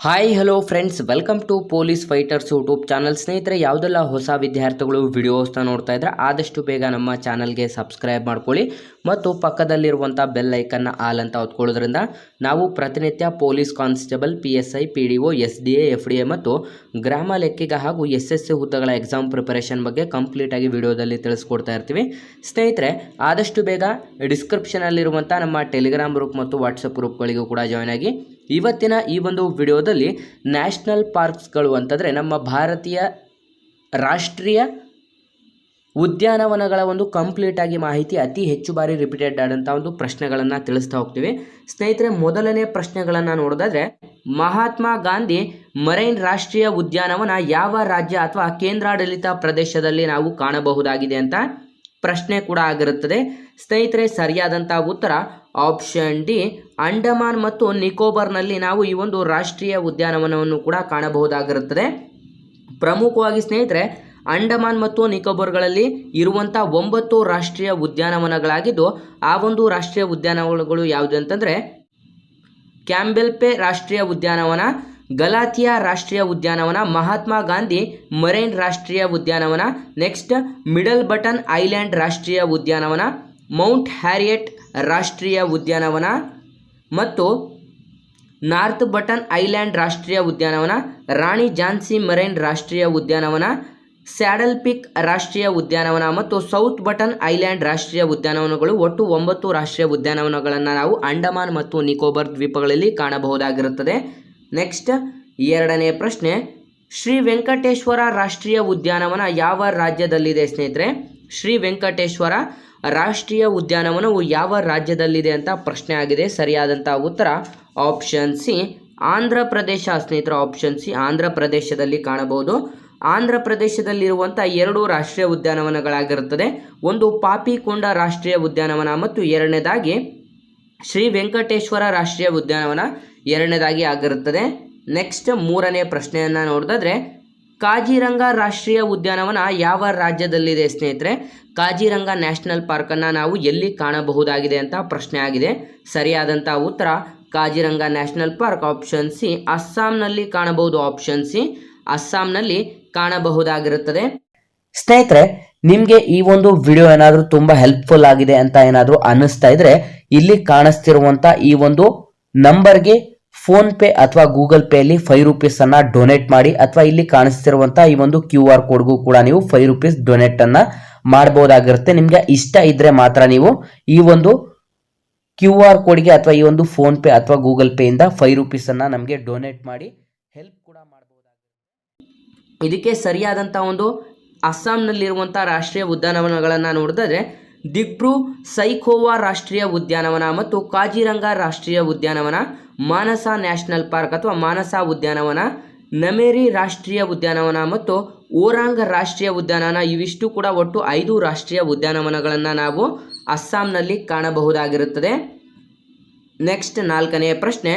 Hi hello friends welcome to police fighters YouTube channel ಸ್ನೇಹಿತರೆ, ಯಾವುದೆಲ್ಲ ಹೊಸ ವಿದ್ಯಾರ್ಥಿಗಳು ವಿಡಿಯೋಸ್ನ ನೋಡ್ತಾ ಇದ್ರೆ ಆದಷ್ಟು ಬೇಗ ನಮ್ಮ ಚಾನಲ್ಗೆ ಸಬ್ಸ್ಕ್ರೈಬ್ ಮಾಡ್ಕೊಳ್ಳಿ ಮತ್ತು ಪಕ್ಕದಲ್ಲಿರುವಂಥ ಬೆಲ್ ಐಕನ್ನ ಆಲ್ ಅಂತ ಹೊತ್ಕೊಳ್ಳೋದ್ರಿಂದ ನಾವು ಪ್ರತಿನಿತ್ಯ police constable P S I P D O S D A F D A ಮತ್ತು ಗ್ರಾಮ ಲೆಕ್ಕಿಗ ಹಾಗೂ ಎಸ್ ಎಸ್ ಸಿ ಹುದ್ದೆಗಳ ಎಕ್ಸಾಮ್ ಪ್ರಿಪರೇಷನ್ ಬಗ್ಗೆ ಕಂಪ್ಲೀಟಾಗಿ ವಿಡಿಯೋದಲ್ಲಿ ತಿಳಿಸ್ಕೊಡ್ತಾ ಇರ್ತೀವಿ. ಸ್ನೇಹಿತರೆ, ಆದಷ್ಟು ಬೇಗ ಡಿಸ್ಕ್ರಿಪ್ಷನಲ್ಲಿರುವಂಥ ನಮ್ಮ ಟೆಲಿಗ್ರಾಮ್ ಗ್ರೂಪ್ ಮತ್ತು ವಾಟ್ಸಪ್ ಗ್ರೂಪ್ಗಳಿಗೂ ಕೂಡ ಜಾಯ್ನ್ ಆಗಿ ಇವತ್ತಿನ ಈ ಒಂದು ವಿಡಿಯೋದಲ್ಲಿ ನ್ಯಾಷನಲ್ ಪಾರ್ಕ್ಸ್ಗಳು ಅಂತಂದರೆ ನಮ್ಮ ಭಾರತೀಯ ರಾಷ್ಟ್ರೀಯ ಉದ್ಯಾನವನಗಳ ಒಂದು ಕಂಪ್ಲೀಟ್ ಆಗಿ ಮಾಹಿತಿ ಅತಿ ಹೆಚ್ಚು ಬಾರಿ ರಿಪೀಟೆಡ್ ಆದಂಥ ಒಂದು ಪ್ರಶ್ನೆಗಳನ್ನು ತಿಳಿಸ್ತಾ ಹೋಗ್ತೀವಿ. ಸ್ನೇಹಿತರೆ, ಮೊದಲನೇ ಪ್ರಶ್ನೆಗಳನ್ನು ನೋಡೋದಾದ್ರೆ, ಮಹಾತ್ಮ ಗಾಂಧಿ ಮರೈನ್ ರಾಷ್ಟ್ರೀಯ ಉದ್ಯಾನವನ ಯಾವ ರಾಜ್ಯ ಅಥವಾ ಕೇಂದ್ರಾಡಳಿತ ಪ್ರದೇಶದಲ್ಲಿ ನಾವು ಕಾಣಬಹುದಾಗಿದೆ ಅಂತ? ಪ್ರಶ್ನೆ ಕೂಡ ಆಗಿರುತ್ತದೆ. ಸ್ನೇಹಿತರೆ ಸರಿಯಾದಂಥ ಉತ್ತರ ಆಪ್ಷನ್ ಡಿ. ಅಂಡಮಾನ್ ಮತ್ತು ನಿಕೋಬಾರ್ನಲ್ಲಿ ನಾವು ಈ ಒಂದು ರಾಷ್ಟ್ರೀಯ ಉದ್ಯಾನವನವನ್ನು ಕೂಡ ಕಾಣಬಹುದಾಗಿರುತ್ತದೆ. ಪ್ರಮುಖವಾಗಿ ಸ್ನೇಹಿತರೆ, ಅಂಡಮಾನ್ ಮತ್ತು ನಿಕೋಬಾರ್ಗಳಲ್ಲಿ ಇರುವಂಥ ಒಂಬತ್ತು ರಾಷ್ಟ್ರೀಯ ಉದ್ಯಾನವನಗಳಾಗಿದ್ದು, ಆ ಒಂದು ರಾಷ್ಟ್ರೀಯ ಉದ್ಯಾನವನಗಳು ಯಾವುದು ಅಂತಂದರೆ, ಕ್ಯಾಂಬೆಲ್ಪೆ ರಾಷ್ಟ್ರೀಯ ಉದ್ಯಾನವನ ಗಲಾಥಿಯಾ ರಾಷ್ಟ್ರೀಯ ಉದ್ಯಾನವನ, ಮಹಾತ್ಮ ಗಾಂಧಿ ಮರೈನ್ ರಾಷ್ಟ್ರೀಯ ಉದ್ಯಾನವನ, ನೆಕ್ಸ್ಟ್ ಮಿಡಲ್ ಬಟನ್ ಐಲ್ಯಾಂಡ್ ರಾಷ್ಟ್ರೀಯ ಉದ್ಯಾನವನ, ಮೌಂಟ್ ಹ್ಯಾರಿಯಟ್ ರಾಷ್ಟ್ರೀಯ ಉದ್ಯಾನವನ ಮತ್ತು ನಾರ್ತ್ ಬಟನ್ ಐಲ್ಯಾಂಡ್ ರಾಷ್ಟ್ರೀಯ ಉದ್ಯಾನವನ, ರಾಣಿ ಝಾನ್ಸಿ ಮರೈನ್ ರಾಷ್ಟ್ರೀಯ ಉದ್ಯಾನವನ, ಸ್ಯಾಡಲ್ ಪಿಕ್ ರಾಷ್ಟ್ರೀಯ ಉದ್ಯಾನವನ ಮತ್ತು ಸೌತ್ ಬಟನ್ ಐಲ್ಯಾಂಡ್ ರಾಷ್ಟ್ರೀಯ ಉದ್ಯಾನವನಗಳು ಒಟ್ಟು ಒಂಬತ್ತು ರಾಷ್ಟ್ರೀಯ ಉದ್ಯಾನವನಗಳನ್ನು ನಾವು ಅಂಡಮಾನ್ ಮತ್ತು ನಿಕೋಬಾರ್ ದ್ವೀಪಗಳಲ್ಲಿ ಕಾಣಬಹುದಾಗಿರುತ್ತದೆ. ನೆಕ್ಸ್ಟ್ ಎರಡನೇ ಪ್ರಶ್ನೆ, ಶ್ರೀ ವೆಂಕಟೇಶ್ವರ ರಾಷ್ಟ್ರೀಯ ಉದ್ಯಾನವನ ಯಾವ ರಾಜ್ಯದಲ್ಲಿದೆ ಸ್ನೇಹಿತರೆ? ಶ್ರೀ ವೆಂಕಟೇಶ್ವರ ರಾಷ್ಟ್ರೀಯ ಉದ್ಯಾನವನವು ಯಾವ ರಾಜ್ಯದಲ್ಲಿದೆ ಅಂತ ಪ್ರಶ್ನೆ ಆಗಿದೆ. ಸರಿಯಾದಂಥ ಉತ್ತರ ಆಪ್ಷನ್ ಸಿ ಆಂಧ್ರ ಪ್ರದೇಶ ಸ್ನೇಹಿತರ ಆಪ್ಷನ್ ಸಿ ಆಂಧ್ರ ಪ್ರದೇಶದಲ್ಲಿ ಕಾಣಬಹುದು. ಆಂಧ್ರ ಪ್ರದೇಶದಲ್ಲಿರುವಂಥ ಎರಡು ರಾಷ್ಟ್ರೀಯ ಉದ್ಯಾನವನಗಳಾಗಿರುತ್ತದೆ. ಒಂದು ಪಾಪಿಕೊಂಡ ರಾಷ್ಟ್ರೀಯ ಉದ್ಯಾನವನ ಮತ್ತು ಎರಡನೇದಾಗಿ ಶ್ರೀ ವೆಂಕಟೇಶ್ವರ ರಾಷ್ಟ್ರೀಯ ಉದ್ಯಾನವನ. ಎರಡನೇದಾಗಿ ಆಗಿರುತ್ತದೆ. ನೆಕ್ಸ್ಟ್ ಮೂರನೇ ಪ್ರಶ್ನೆಯನ್ನು ನೋಡಿದ್ರೆ ಕಾಜಿರಂಗ ರಾಷ್ಟ್ರೀಯ ಉದ್ಯಾನವನ ಯಾವ ರಾಜ್ಯದಲ್ಲಿದೆ ಸ್ನೇಹಿತರೆ? ಕಾಜಿರಂಗ ನ್ಯಾಷನಲ್ ಪಾರ್ಕನ್ನು ನಾವು ಎಲ್ಲಿ ಕಾಣಬಹುದಾಗಿದೆ ಅಂತ ಪ್ರಶ್ನೆ ಆಗಿದೆ. ಸರಿಯಾದಂಥ ಉತ್ತರ, Kaziranga national park option C. ಅಸ್ಸಾಂನಲ್ಲಿ ಕಾಣಬಹುದು ಆಪ್ಷನ್ ಸಿ. ಅಸ್ಸಾಂನಲ್ಲಿ ಕಾಣಬಹುದಾಗಿರುತ್ತದೆ. ಸ್ನೇಹಿತರೆ, ನಿಮಗೆ ಈ ಒಂದು ವಿಡಿಯೋ ಏನಾದರೂ ತುಂಬ ಹೆಲ್ಪ್ಫುಲ್ ಆಗಿದೆ ಅಂತ ಏನಾದರೂ ಅನ್ನಿಸ್ತಾ ಇದ್ರೆ, ಇಲ್ಲಿ ಕಾಣಿಸ್ತಿರುವಂಥ ಈ ಒಂದು ನಂಬರ್ಗೆ ಫೋನ್ ಪೇ ಅಥವಾ ಗೂಗಲ್ ಪೇ ಅಲ್ಲಿ ಫೈವ್ ರುಪೀಸ್ ಅನ್ನ ಡೊನೇಟ್ ಮಾಡಿ ಅಥವಾ ಇಲ್ಲಿ ಕಾಣಿಸ್ತಿರುವಂತಹ ಈ ಒಂದು ಕ್ಯೂ ಆರ್ ಕೋಡ್ಗೂ ಕೂಡ ನೀವು ಫೈವ್ ರುಪೀಸ್ ಡೊನೇಟ್ ಅನ್ನ ಮಾಡಬಹುದಾಗಿರುತ್ತೆ ನಿಮಗೆ ಇಷ್ಟ ಇದ್ರೆ ಮಾತ್ರ ನೀವು ಈ ಒಂದು ಕ್ಯೂ ಆರ್ ಕೋಡ್ಗೆ ಅಥವಾ ಈ ಒಂದು ಫೋನ್ ಪೇ ಅಥವಾ ಗೂಗಲ್ ಪೇ ಇಂದ ಫೈವ್ ರುಪೀಸ್ ಅನ್ನ ನಮಗೆ ಡೊನೇಟ್ ಮಾಡಿ ಹೆಲ್ಪ್ ಕೂಡ ಮಾಡಬಹುದಾಗಿರುತ್ತೆ ಇದಕ್ಕೆ ಸರಿಯಾದಂತಹ ಒಂದು ಅಸ್ಸಾಂನಲ್ಲಿರುವಂಥ ರಾಷ್ಟ್ರೀಯ ಉದ್ಯಾನವನಗಳನ್ನು ನೋಡಿದ್ರೆ ದಿಬ್ರು ಸೈಖೋವಾ ರಾಷ್ಟ್ರೀಯ ಉದ್ಯಾನವನ ಮತ್ತು ಕಾಜಿರಂಗ ರಾಷ್ಟ್ರೀಯ ಉದ್ಯಾನವನ ಮಾನಸ ನ್ಯಾಷನಲ್ ಪಾರ್ಕ್ ಅಥವಾ ಮಾನಸ ಉದ್ಯಾನವನ, ನಮೇರಿ ರಾಷ್ಟ್ರೀಯ ಉದ್ಯಾನವನ ಮತ್ತು ಓರಾಂಗ ರಾಷ್ಟ್ರೀಯ ಉದ್ಯಾನವನ, ಇವಿಷ್ಟು ಕೂಡ ಒಟ್ಟು ಐದು ರಾಷ್ಟ್ರೀಯ ಉದ್ಯಾನವನಗಳನ್ನು ನಾವು ಅಸ್ಸಾಂನಲ್ಲಿ ಕಾಣಬಹುದಾಗಿರುತ್ತದೆ. ನೆಕ್ಸ್ಟ್ ನಾಲ್ಕನೆಯ ಪ್ರಶ್ನೆ,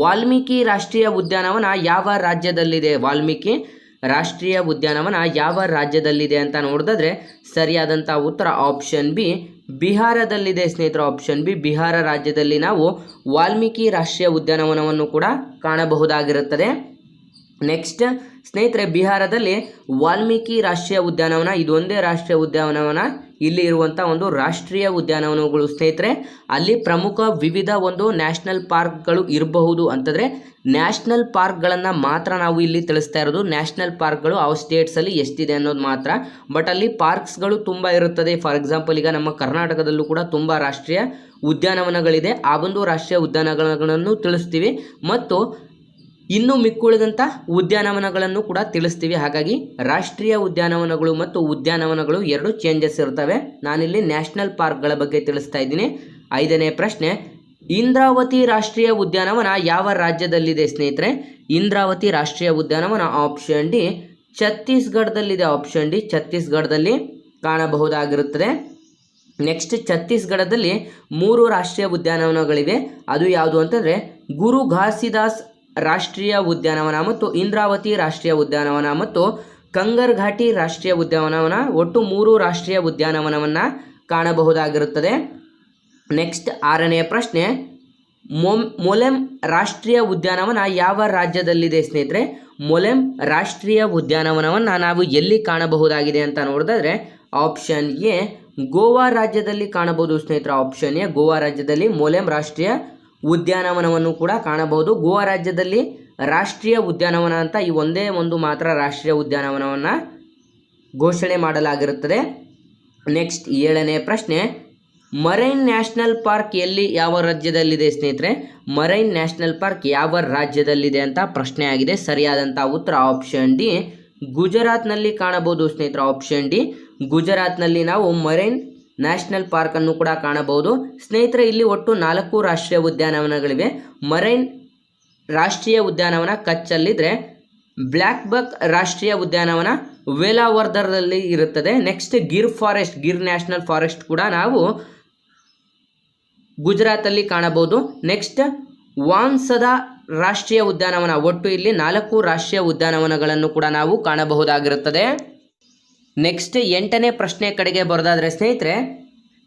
ವಾಲ್ಮೀಕಿ ರಾಷ್ಟ್ರೀಯ ಉದ್ಯಾನವನ ಯಾವ ರಾಜ್ಯದಲ್ಲಿದೆ? ವಾಲ್ಮೀಕಿ ರಾಷ್ಟ್ರೀಯ ಉದ್ಯಾನವನ ಯಾವ ರಾಜ್ಯದಲ್ಲಿದೆ ಅಂತ ನೋಡಿದ್ರೆ ಸರಿಯಾದಂಥ ಉತ್ತರ ಆಪ್ಷನ್ ಬಿ ಬಿಹಾರದಲ್ಲಿದೆ ಸ್ನೇಹಿತರ ಆಪ್ಷನ್ ಬಿ ಬಿಹಾರ ರಾಜ್ಯದಲ್ಲಿ ನಾವು ವಾಲ್ಮೀಕಿ ರಾಷ್ಟ್ರೀಯ ಉದ್ಯಾನವನವನ್ನು ಕೂಡ ಕಾಣಬಹುದಾಗಿರುತ್ತದೆ. ನೆಕ್ಸ್ಟ್ ಸ್ನೇಹಿತರೆ, ಬಿಹಾರದಲ್ಲಿ ವಾಲ್ಮೀಕಿ ರಾಷ್ಟ್ರೀಯ ಉದ್ಯಾನವನ ಇದೊಂದೇ ರಾಷ್ಟ್ರೀಯ ಉದ್ಯಾನವನ. ಇಲ್ಲಿ ಇರುವಂಥ ಒಂದು ರಾಷ್ಟ್ರೀಯ ಉದ್ಯಾನವನಗಳು ಸ್ನೇಹಿತರೆ, ಅಲ್ಲಿ ಪ್ರಮುಖ ವಿವಿಧ ಒಂದು ನ್ಯಾಷನಲ್ ಪಾರ್ಕ್ಗಳು ಇರಬಹುದು ಅಂತಂದರೆ, ನ್ಯಾಷನಲ್ ಪಾರ್ಕ್ಗಳನ್ನು ಮಾತ್ರ ನಾವು ಇಲ್ಲಿ ತಿಳಿಸ್ತಾ ಇರೋದು. ನ್ಯಾಷನಲ್ ಪಾರ್ಕ್ಗಳು ಆ ಸ್ಟೇಟ್ಸಲ್ಲಿ ಎಷ್ಟಿದೆ ಅನ್ನೋದು ಮಾತ್ರ. ಬಟ್ ಅಲ್ಲಿ ಪಾರ್ಕ್ಸ್ಗಳು ತುಂಬ ಇರುತ್ತದೆ. ಫಾರ್ ಎಕ್ಸಾಂಪಲ್ ಈಗ ನಮ್ಮ ಕರ್ನಾಟಕದಲ್ಲೂ ಕೂಡ ತುಂಬ ರಾಷ್ಟ್ರೀಯ ಉದ್ಯಾನವನಗಳಿದೆ. ಆ ಒಂದು ರಾಷ್ಟ್ರೀಯ ಉದ್ಯಾನವನಗಳನ್ನು ತಿಳಿಸ್ತೀವಿ. ಮತ್ತು ಇನ್ನು ಮಿಕ್ಕುಳಿದಂಥ ಉದ್ಯಾನವನಗಳನ್ನು ಕೂಡ ತಿಳಿಸ್ತೀವಿ. ಹಾಗಾಗಿ ರಾಷ್ಟ್ರೀಯ ಉದ್ಯಾನವನಗಳು ಮತ್ತು ಉದ್ಯಾನವನಗಳು ಎರಡು ಚೇಂಜಸ್ ಇರ್ತವೆ ನಾನಿಲ್ಲಿ ನ್ಯಾಷನಲ್ ಪಾರ್ಕ್ಗಳ ಬಗ್ಗೆ ತಿಳಿಸ್ತಾ ಇದ್ದೀನಿ. ಐದನೇ ಪ್ರಶ್ನೆ, ಇಂದ್ರಾವತಿ ರಾಷ್ಟ್ರೀಯ ಉದ್ಯಾನವನ ಯಾವ ರಾಜ್ಯದಲ್ಲಿದೆ ಸ್ನೇಹಿತರೆ? ಇಂದ್ರಾವತಿ ರಾಷ್ಟ್ರೀಯ ಉದ್ಯಾನವನ ಆಪ್ಷನ್ ಡಿ ಛತ್ತೀಸ್ಗಢದಲ್ಲಿದೆ. ಆಪ್ಷನ್ ಡಿ ಛತ್ತೀಸ್ಗಢದಲ್ಲಿ ಕಾಣಬಹುದಾಗಿರುತ್ತದೆ. ನೆಕ್ಸ್ಟ್ ಛತ್ತೀಸ್ಗಢದಲ್ಲಿ ಮೂರು ರಾಷ್ಟ್ರೀಯ ಉದ್ಯಾನವನಗಳಿವೆ. ಅದು ಯಾವುದು ಅಂತಂದರೆ ಗುರು ಘಾಸಿದಾಸ್ ರಾಷ್ಟ್ರೀಯ ಉದ್ಯಾನವನ ಮತ್ತು ಇಂದ್ರಾವತಿ ರಾಷ್ಟ್ರೀಯ ಉದ್ಯಾನವನ ಮತ್ತು ಕಂಗರ್ ಘಾಟಿ ರಾಷ್ಟ್ರೀಯ ಉದ್ಯಾನವನ ಒಟ್ಟು ಮೂರು ರಾಷ್ಟ್ರೀಯ ಉದ್ಯಾನವನವನ್ನು ಕಾಣಬಹುದಾಗಿರುತ್ತದೆ. ನೆಕ್ಸ್ಟ್ ಆರನೆಯ ಪ್ರಶ್ನೆ ಮೊಮ್ ಮೊಲೆಮ್ ರಾಷ್ಟ್ರೀಯ ಉದ್ಯಾನವನ ಯಾವ ರಾಜ್ಯದಲ್ಲಿದೆ ಸ್ನೇಹಿತರೆ? ಮೊಲೆಮ್ ರಾಷ್ಟ್ರೀಯ ಉದ್ಯಾನವನವನ್ನು ನಾವು ಎಲ್ಲಿ ಕಾಣಬಹುದಾಗಿದೆ ಅಂತ ನೋಡಿದ್ರೆ ಆಪ್ಷನ್ ಎ, ಗೋವಾ ರಾಜ್ಯದಲ್ಲಿ ಕಾಣಬಹುದು ಸ್ನೇಹಿತರೆ. ಆಪ್ಷನ್ ಎ, ಗೋವಾ ರಾಜ್ಯದಲ್ಲಿ ಮೊಲೆಮ್ ರಾಷ್ಟ್ರೀಯ ಉದ್ಯಾನವನವನ್ನು ಕೂಡ ಕಾಣಬಹುದು. ಗೋವಾ ರಾಜ್ಯದಲ್ಲಿ ರಾಷ್ಟ್ರೀಯ ಉದ್ಯಾನವನ ಅಂತ ಈ ಒಂದೇ ಒಂದು ಮಾತ್ರ ರಾಷ್ಟ್ರೀಯ ಉದ್ಯಾನವನವನ್ನು ಘೋಷಣೆ ಮಾಡಲಾಗಿರುತ್ತದೆ. ನೆಕ್ಸ್ಟ್ ಏಳನೇ ಪ್ರಶ್ನೆ, ಮರೈನ್ ನ್ಯಾಷನಲ್ ಪಾರ್ಕ್ ಎಲ್ಲಿ ಯಾವ ರಾಜ್ಯದಲ್ಲಿದೆ ಸ್ನೇಹಿತರೆ? ಮರೈನ್ ನ್ಯಾಷನಲ್ ಪಾರ್ಕ್ ಯಾವ ರಾಜ್ಯದಲ್ಲಿದೆ ಅಂತ ಪ್ರಶ್ನೆ ಆಗಿದೆ. ಸರಿಯಾದಂಥ ಉತ್ತರ ಆಪ್ಷನ್ ಡಿ, ಗುಜರಾತ್ನಲ್ಲಿ ಕಾಣಬಹುದು ಸ್ನೇಹಿತರೆ ಆಪ್ಷನ್ ಡಿ. ಗುಜರಾತ್ನಲ್ಲಿ ನಾವು ಮರೈನ್ ನ್ಯಾಷನಲ್ ಪಾರ್ಕ್ ಅನ್ನು ಕೂಡ ಕಾಣಬಹುದು. ಸ್ನೇಹಿತರೆ, ಇಲ್ಲಿ ಒಟ್ಟು ನಾಲ್ಕು ರಾಷ್ಟ್ರೀಯ ಉದ್ಯಾನವನಗಳಿವೆ. ಮರೈನ್ ರಾಷ್ಟ್ರೀಯ ಉದ್ಯಾನವನ ಕಚ್ಚಲ್ಲಿದ್ರೆ ಬ್ಲ್ಯಾಕ್ ಬಕ್ ರಾಷ್ಟ್ರೀಯ ಉದ್ಯಾನವನ ವೇಲಾವರ್ಧರದಲ್ಲಿ ಇರುತ್ತದೆ. Next Gir forest, Gir national forest ಕೂಡ ನಾವು ಗುಜರಾತಲ್ಲಿ ಕಾಣಬಹುದು. ನೆಕ್ಸ್ಟ್ ವಾನ್ಸದ ರಾಷ್ಟ್ರೀಯ ಉದ್ಯಾನವನ, ಒಟ್ಟು ಇಲ್ಲಿ ನಾಲ್ಕು ರಾಷ್ಟ್ರೀಯ ಉದ್ಯಾನವನಗಳನ್ನು ಕೂಡ ನಾವು ಕಾಣಬಹುದಾಗಿರುತ್ತದೆ. ನೆಕ್ಸ್ಟ್ ಎಂಟನೇ ಪ್ರಶ್ನೆ ಕಡೆಗೆ ಬರೋದಾದರೆ ಸ್ನೇಹಿತರೆ,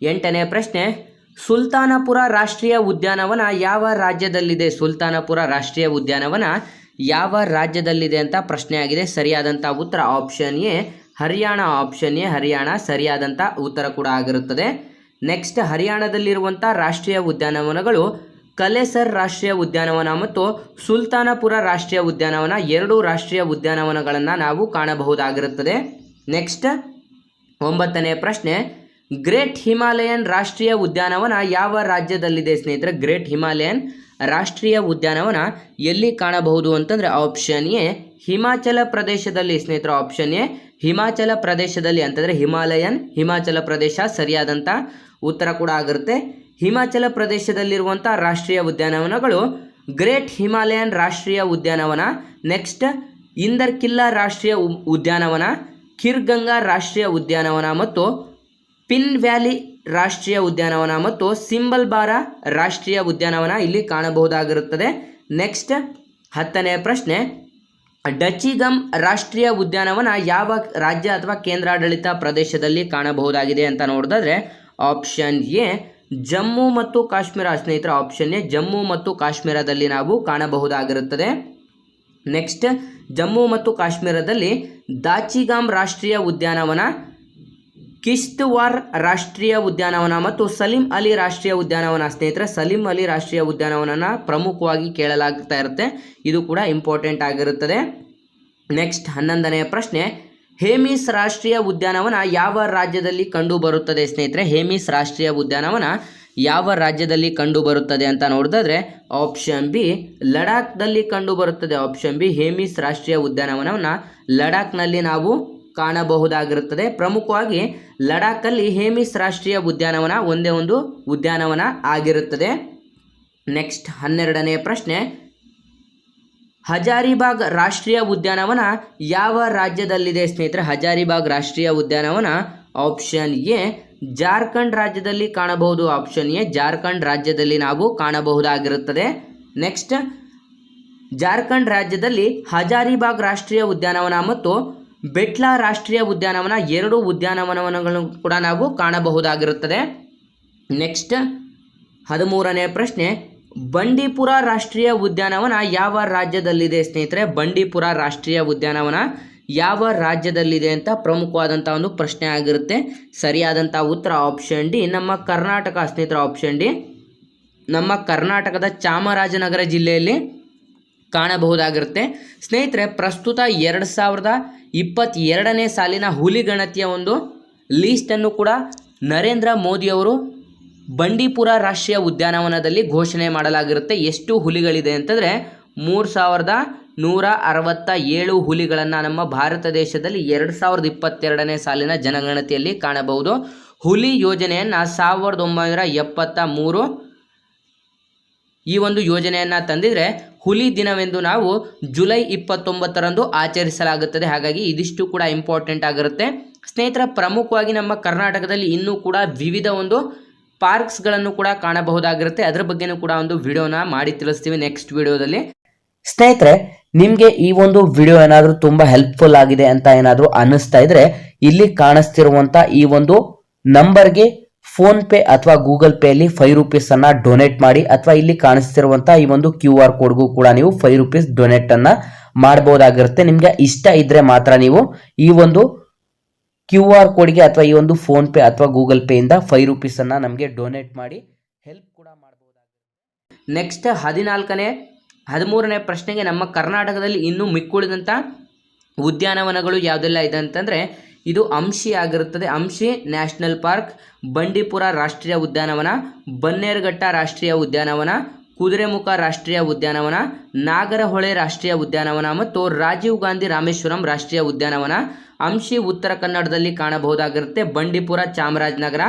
ಎಂಟನೇ ಪ್ರಶ್ನೆ, ಸುಲ್ತಾನಪುರ ರಾಷ್ಟ್ರೀಯ ಉದ್ಯಾನವನ ಯಾವ ರಾಜ್ಯದಲ್ಲಿದೆ? ಸುಲ್ತಾನಪುರ ರಾಷ್ಟ್ರೀಯ ಉದ್ಯಾನವನ ಯಾವ ರಾಜ್ಯದಲ್ಲಿದೆ ಅಂತ ಪ್ರಶ್ನೆ ಆಗಿದೆ. ಸರಿಯಾದಂಥ ಉತ್ತರ option A, Haryana option A, Haryana ಸರಿಯಾದಂಥ ಉತ್ತರ ಕೂಡ ಆಗಿರುತ್ತದೆ. ನೆಕ್ಸ್ಟ್ ಹರಿಯಾಣದಲ್ಲಿರುವಂಥ ರಾಷ್ಟ್ರೀಯ ಉದ್ಯಾನವನಗಳು ಕಲೆಸರ್ ರಾಷ್ಟ್ರೀಯ ಉದ್ಯಾನವನ ಮತ್ತು ಸುಲ್ತಾನಪುರ ರಾಷ್ಟ್ರೀಯ ಉದ್ಯಾನವನ ಎರಡು ರಾಷ್ಟ್ರೀಯ ಉದ್ಯಾನವನಗಳನ್ನು ನಾವು ಕಾಣಬಹುದಾಗಿರುತ್ತದೆ. ನೆಕ್ಸ್ಟ್ ಒಂಬತ್ತನೇ ಪ್ರಶ್ನೆ. ಗ್ರೇಟ್ ಹಿಮಾಲಯನ್ ರಾಷ್ಟ್ರೀಯ ಉದ್ಯಾನವನ ಯಾವ ರಾಜ್ಯದಲ್ಲಿದೆ ಸ್ನೇಹಿತರೆ? ಗ್ರೇಟ್ ಹಿಮಾಲಯನ್ ರಾಷ್ಟ್ರೀಯ ಉದ್ಯಾನವನ ಎಲ್ಲಿ ಕಾಣಬಹುದು ಅಂತಂದರೆ ಆಪ್ಷನ್ ಎ ಹಿಮಾಚಲ ಪ್ರದೇಶದಲ್ಲಿ ಸ್ನೇಹಿತರ. ಆಪ್ಷನ್ ಎ ಹಿಮಾಚಲ ಪ್ರದೇಶದಲ್ಲಿ ಅಂತಂದರೆ ಹಿಮಾಲಯನ್ ಹಿಮಾಚಲ ಪ್ರದೇಶ ಸರಿಯಾದಂಥ ಉತ್ತರ ಕೂಡ ಆಗಿರುತ್ತೆ. ಹಿಮಾಚಲ ಪ್ರದೇಶದಲ್ಲಿರುವಂಥ ರಾಷ್ಟ್ರೀಯ ಉದ್ಯಾನವನಗಳು ಗ್ರೇಟ್ ಹಿಮಾಲಯನ್ ರಾಷ್ಟ್ರೀಯ ಉದ್ಯಾನವನ. ನೆಕ್ಸ್ಟ್ ಇಂದರ್ ಕಿಲ್ಲಾ ರಾಷ್ಟ್ರೀಯ ಉದ್ಯಾನವನ. ಖಿರ್ಗಂಗಾ ರಾಷ್ಟ್ರೀಯ ಉದ್ಯಾನವನ ಮತ್ತು ಪಿನ್ ವ್ಯಾಲಿ ರಾಷ್ಟ್ರೀಯ ಉದ್ಯಾನವನ ಮತ್ತು ಸಿಂಬಲ್ಬಾರ ರಾಷ್ಟ್ರೀಯ ಉದ್ಯಾನವನ ಇಲ್ಲಿ ಕಾಣಬಹುದಾಗಿರುತ್ತದೆ. ನೆಕ್ಸ್ಟ್ ಹತ್ತನೇ ಪ್ರಶ್ನೆ ಡಚಿಗಮ್ ರಾಷ್ಟ್ರೀಯ ಉದ್ಯಾನವನ ಯಾವ ರಾಜ್ಯ ಅಥವಾ ಕೇಂದ್ರಾಡಳಿತ ಪ್ರದೇಶದಲ್ಲಿ ಕಾಣಬಹುದಾಗಿದೆ ಅಂತ ನೋಡಿದ್ರೆ ಆಪ್ಷನ್ ಎ, ಜಮ್ಮು ಮತ್ತು ಕಾಶ್ಮೀರ. ಸ್ನೇಹಿತರ, ಆಪ್ಷನ್ ಎ, ಜಮ್ಮು ಮತ್ತು ಕಾಶ್ಮೀರದಲ್ಲಿ ನಾವು ಕಾಣಬಹುದಾಗಿರುತ್ತದೆ. ನೆಕ್ಸ್ಟ್ ಜಮ್ಮು ಮತ್ತು ಕಾಶ್ಮೀರದಲ್ಲಿ ದಾಚಿಗಾಮ್ ರಾಷ್ಟ್ರೀಯ ಉದ್ಯಾನವನ, ಕಿಶ್ತ್ವಾರ್ ರಾಷ್ಟ್ರೀಯ ಉದ್ಯಾನವನ ಮತ್ತು ಸಲೀಂ ಅಲಿ ರಾಷ್ಟ್ರೀಯ ಉದ್ಯಾನವನ. ಸ್ನೇಹಿತರೆ, ಸಲೀಂ ಅಲಿ ರಾಷ್ಟ್ರೀಯ ಉದ್ಯಾನವನನ ಪ್ರಮುಖವಾಗಿ ಕೇಳಲಾಗ್ತಾ ಇರುತ್ತೆ. ಇದು ಕೂಡ ಇಂಪಾರ್ಟೆಂಟ್ ಆಗಿರುತ್ತದೆ. ನೆಕ್ಸ್ಟ್ ಹನ್ನೊಂದನೆಯ ಪ್ರಶ್ನೆ, ಹೇಮಿಸ್ ರಾಷ್ಟ್ರೀಯ ಉದ್ಯಾನವನ ಯಾವ ರಾಜ್ಯದಲ್ಲಿ ಕಂಡುಬರುತ್ತದೆ? ಸ್ನೇಹಿತರೆ, ಹೇಮಿಸ್ ರಾಷ್ಟ್ರೀಯ ಉದ್ಯಾನವನ ಯಾವ ರಾಜ್ಯದಲ್ಲಿ ಕಂಡು ಬರುತ್ತದೆ ಅಂತ ನೋಡಿದ್ರೆ ಆಪ್ಷನ್ ಬಿ ಲಡಾಖ್ದಲ್ಲಿ ಕಂಡು ಬರುತ್ತದೆ. ಆಪ್ಷನ್ ಬಿ ಹೇಮಿಸ್ ರಾಷ್ಟ್ರೀಯ ಉದ್ಯಾನವನವನ್ನು ಲಡಾಖ್ನಲ್ಲಿ ನಾವು ಕಾಣಬಹುದಾಗಿರುತ್ತದೆ. ಪ್ರಮುಖವಾಗಿ ಲಡಾಖಲ್ಲಿ ಹೇಮಿಸ್ ರಾಷ್ಟ್ರೀಯ ಉದ್ಯಾನವನ ಒಂದೇ ಒಂದು ಉದ್ಯಾನವನ ಆಗಿರುತ್ತದೆ. ನೆಕ್ಸ್ಟ್ ಹನ್ನೆರಡನೇ ಪ್ರಶ್ನೆ, ಹಜಾರಿಬಾಗ್ ರಾಷ್ಟ್ರೀಯ ಉದ್ಯಾನವನ ಯಾವ ರಾಜ್ಯದಲ್ಲಿದೆ ಸ್ನೇಹಿತರೆ? ಹಜಾರಿಬಾಗ್ ರಾಷ್ಟ್ರೀಯ ಉದ್ಯಾನವನ ಆಪ್ಷನ್ ಎ ಜಾರ್ಖಂಡ್ ರಾಜ್ಯದಲ್ಲಿ ಕಾಣಬಹುದು ಆಪ್ಷನ್ ಎ. ಜಾರ್ಖಂಡ್ ರಾಜ್ಯದಲ್ಲಿ ನಾವು ಕಾಣಬಹುದಾಗಿರುತ್ತದೆ. ನೆಕ್ಸ್ಟ್, ಜಾರ್ಖಂಡ್ ರಾಜ್ಯದಲ್ಲಿ ಹಜಾರಿಬಾಗ್ ರಾಷ್ಟ್ರೀಯ ಉದ್ಯಾನವನ ಮತ್ತು ಬೆಟ್ಲಾ ರಾಷ್ಟ್ರೀಯ ಉದ್ಯಾನವನ ಎರಡು ಉದ್ಯಾನವನಗಳನ್ನು ಕೂಡ ನಾವು ಕಾಣಬಹುದಾಗಿರುತ್ತದೆ. ನೆಕ್ಸ್ಟ್, ಹದಿಮೂರನೇ ಪ್ರಶ್ನೆ, ಬಂಡೀಪುರ ರಾಷ್ಟ್ರೀಯ ಉದ್ಯಾನವನ ಯಾವ ರಾಜ್ಯದಲ್ಲಿದೆ ಸ್ನೇಹಿತರೆ? ಬಂಡೀಪುರ ರಾಷ್ಟ್ರೀಯ ಉದ್ಯಾನವನ ಯಾವ ರಾಜ್ಯದಲ್ಲಿದೆ ಅಂತ ಪ್ರಮುಖವಾದಂಥ ಒಂದು ಪ್ರಶ್ನೆ ಆಗಿರುತ್ತೆ. ಸರಿಯಾದಂಥ ಉತ್ತರ ಆಪ್ಷನ್ ಡಿ. ನಮ್ಮ ಕರ್ನಾಟಕ ಸ್ನೇಹಿತರ ಆಪ್ಷನ್ ಡಿ. ನಮ್ಮ ಕರ್ನಾಟಕದ ಚಾಮರಾಜನಗರ ಜಿಲ್ಲೆಯಲ್ಲಿ ಕಾಣಬಹುದಾಗಿರುತ್ತೆ. ಸ್ನೇಹಿತರೆ, ಪ್ರಸ್ತುತ ಎರಡು ಸಾವಿರದ ಇಪ್ಪತ್ತೆರಡನೇ ಸಾಲಿನ ಹುಲಿ ಗಣತಿಯ ಒಂದು ಲೀಸ್ಟನ್ನು ಕೂಡ ನರೇಂದ್ರ ಮೋದಿಯವರು ಬಂಡೀಪುರ ರಾಷ್ಟ್ರೀಯ ಉದ್ಯಾನವನದಲ್ಲಿ ಘೋಷಣೆ ಮಾಡಲಾಗಿರುತ್ತೆ. ಎಷ್ಟು ಹುಲಿಗಳಿದೆ ಅಂತಂದರೆ ಮೂರು ಸಾವಿರದ ನೂರ ಅರವತ್ತ ಏಳು ಹುಲಿಗಳನ್ನು ನಮ್ಮ ಭಾರತ ದೇಶದಲ್ಲಿ ಎರಡು ಸಾವಿರದ ಇಪ್ಪತ್ತೆರಡನೇ ಸಾಲಿನ ಜನಗಣತಿಯಲ್ಲಿ ಕಾಣಬಹುದು. ಹುಲಿ ಯೋಜನೆಯನ್ನು ಸಾವಿರದ ಒಂಬೈನೂರ ಎಪ್ಪತ್ತ ಮೂರು ಈ ಒಂದು ಯೋಜನೆಯನ್ನು ತಂದಿದ್ರೆ ಹುಲಿ ದಿನವೆಂದು ನಾವು ಜುಲೈ ಇಪ್ಪತ್ತೊಂಬತ್ತರಂದು ಆಚರಿಸಲಾಗುತ್ತದೆ. ಹಾಗಾಗಿ ಇದಿಷ್ಟು ಕೂಡ ಇಂಪಾರ್ಟೆಂಟ್ ಆಗಿರುತ್ತೆ. ಸ್ನೇಹಿತರ, ಪ್ರಮುಖವಾಗಿ ನಮ್ಮ ಕರ್ನಾಟಕದಲ್ಲಿ ಇನ್ನೂ ಕೂಡ ವಿವಿಧ ಒಂದು ಪಾರ್ಕ್ಸ್ಗಳನ್ನು ಕೂಡ ಕಾಣಬಹುದಾಗಿರುತ್ತೆ. ಅದರ ಬಗ್ಗೆನೂ ಕೂಡ ಒಂದು ವಿಡಿಯೋನ ಮಾಡಿ ತಿಳಿಸ್ತೀವಿ ನೆಕ್ಸ್ಟ್ ವಿಡಿಯೋದಲ್ಲಿ. ಸ್ನೇಹಿತರೆ, ನಿಮಗೆ ಈ ಒಂದು ವಿಡಿಯೋ ಏನಾದರೂ ತುಂಬ ಹೆಲ್ಪ್ಫುಲ್ ಆಗಿದೆ ಅಂತ ಏನಾದರೂ ಅನ್ನಿಸ್ತಾ ಇದ್ರೆ, ಇಲ್ಲಿ ಕಾಣಿಸ್ತಿರುವಂತ ಈ ಒಂದು ನಂಬರ್ಗೆ ಫೋನ್ ಪೇ ಅಥವಾ ಗೂಗಲ್ ಪೇ ಅಲ್ಲಿ ಫೈವ್ ರುಪೀಸ್ ಅನ್ನ ಡೊನೇಟ್ ಮಾಡಿ ಅಥವಾ ಇಲ್ಲಿ ಕಾಣಿಸ್ತಿರುವಂತಹ ಈ ಒಂದು ಕ್ಯೂ ಆರ್ ಕೋಡ್ಗೂ ಕೂಡ ನೀವು ಫೈವ್ ರುಪೀಸ್ ಡೊನೇಟ್ ಅನ್ನ ಮಾಡಬಹುದಾಗಿರುತ್ತೆ ನಿಮ್ಗೆ ಇಷ್ಟ ಇದ್ರೆ ಮಾತ್ರ ನೀವು ಈ ಒಂದು ಕ್ಯೂ ಆರ್ ಕೋಡ್ಗೆ ಅಥವಾ ಈ ಒಂದು ಫೋನ್ ಪೇ ಅಥವಾ ಗೂಗಲ್ ಪೇ ಇಂದ ಫೈವ್ ರುಪೀಸ್ ಅನ್ನ ನಮಗೆ ಡೊನೇಟ್ ಮಾಡಿ ಹೆಲ್ಪ್ ಕೂಡ ಮಾಡಬಹುದಾಗುತ್ತೆ ನೆಕ್ಸ್ಟ್ ಹದಿನಾಲ್ಕನೇ ಹದಿಮೂರನೇ ಪ್ರಶ್ನೆಗೆ ನಮ್ಮ ಕರ್ನಾಟಕದಲ್ಲಿ ಇನ್ನೂ ಮಿಕ್ಕುಳಿದಂಥ ಉದ್ಯಾನವನಗಳು ಯಾವುದೆಲ್ಲ ಇದೆ ಅಂತಂದರೆ ಇದು ಅಂಶಿ ಆಗಿರುತ್ತದೆ. ಅಂಶಿ ನ್ಯಾಷನಲ್ ಪಾರ್ಕ್, ಬಂಡೀಪುರ ರಾಷ್ಟ್ರೀಯ ಉದ್ಯಾನವನ, ಬನ್ನೇರುಘಟ್ಟ ರಾಷ್ಟ್ರೀಯ ಉದ್ಯಾನವನ, ಕುದುರೆಮುಖ ರಾಷ್ಟ್ರೀಯ ಉದ್ಯಾನವನ, ನಾಗರಹೊಳೆ ರಾಷ್ಟ್ರೀಯ ಉದ್ಯಾನವನ ಮತ್ತು ರಾಜೀವ್ ಗಾಂಧಿ ರಾಮೇಶ್ವರಂ ರಾಷ್ಟ್ರೀಯ ಉದ್ಯಾನವನ. ಅಂಶಿ ಉತ್ತರ ಕನ್ನಡದಲ್ಲಿ ಕಾಣಬಹುದಾಗಿರುತ್ತೆ ಬಂಡೀಪುರ ಚಾಮರಾಜನಗರ,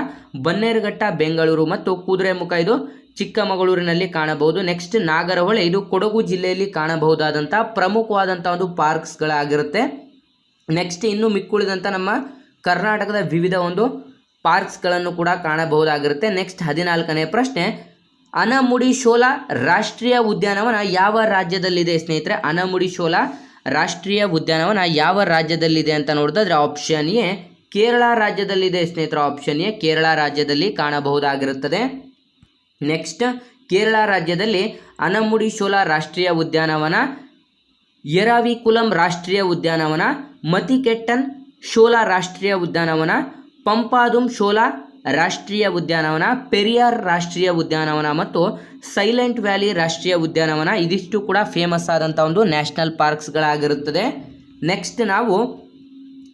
ಬನ್ನೇರುಘಟ್ಟ ಬೆಂಗಳೂರು ಮತ್ತು ಕುದುರೆಮುಖ. ಇದು ಚಿಕ್ಕಮಗಳೂರಿನಲ್ಲಿ ಕಾಣಬಹುದು. ನೆಕ್ಸ್ಟ್ ನಾಗರಹೊಳೆ, ಇದು ಕೊಡಗು ಜಿಲ್ಲೆಯಲ್ಲಿ ಕಾಣಬಹುದಾದಂಥ ಪ್ರಮುಖವಾದಂಥ ಒಂದು ಪಾರ್ಕ್ಸ್ಗಳಾಗಿರುತ್ತೆ. ನೆಕ್ಸ್ಟ್ ಇನ್ನು ಮಿಕ್ಕುಳಿದಂಥ ನಮ್ಮ ಕರ್ನಾಟಕದ ವಿವಿಧ ಒಂದು ಪಾರ್ಕ್ಸ್ಗಳನ್ನು ಕೂಡ ಕಾಣಬಹುದಾಗಿರುತ್ತೆ. ನೆಕ್ಸ್ಟ್ ಹದಿನಾಲ್ಕನೇ ಪ್ರಶ್ನೆ ಅನಮುಡಿ ಶೋಲಾ ರಾಷ್ಟ್ರೀಯ ಉದ್ಯಾನವನ ಯಾವ ರಾಜ್ಯದಲ್ಲಿದೆ ಸ್ನೇಹಿತರೆ? ಅನಮುಡಿ ಶೋಲಾ ರಾಷ್ಟ್ರೀಯ ಉದ್ಯಾನವನ ಯಾವ ರಾಜ್ಯದಲ್ಲಿದೆ ಅಂತ ನೋಡಿದ್ರೆ ಆಪ್ಷನ್ ಎ ಕೇರಳ ರಾಜ್ಯದಲ್ಲಿದೆ ಸ್ನೇಹಿತರ. ಆಪ್ಷನ್ ಎ ಕೇರಳ ರಾಜ್ಯದಲ್ಲಿ ಕಾಣಬಹುದಾಗಿರುತ್ತದೆ. ನೆಕ್ಸ್ಟ್ ಕೇರಳ ರಾಜ್ಯದಲ್ಲಿ ಅನಮುಡಿ ಶೋಲಾ ರಾಷ್ಟ್ರೀಯ ಉದ್ಯಾನವನ ಎರಾವಿಕುಲಂ ರಾಷ್ಟ್ರೀಯ ಉದ್ಯಾನವನ, ಮತಿಕೆಟ್ಟನ್ ಶೋಲಾ ರಾಷ್ಟ್ರೀಯ ಉದ್ಯಾನವನ, ಪಂಪಾದುಂ ಶೋಲಾ ರಾಷ್ಟ್ರೀಯ ಉದ್ಯಾನವನ, ಪೆರಿಯಾರ್ ರಾಷ್ಟ್ರೀಯ ಉದ್ಯಾನವನ ಮತ್ತು ಸೈಲೆಂಟ್ ವ್ಯಾಲಿ ರಾಷ್ಟ್ರೀಯ ಉದ್ಯಾನವನ ಇದಿಷ್ಟು ಕೂಡ ಫೇಮಸ್ ಆದಂಥ ಒಂದು ನ್ಯಾಷನಲ್ ಪಾರ್ಕ್ಸ್ಗಳಾಗಿರುತ್ತದೆ. ನೆಕ್ಸ್ಟ್ ನಾವು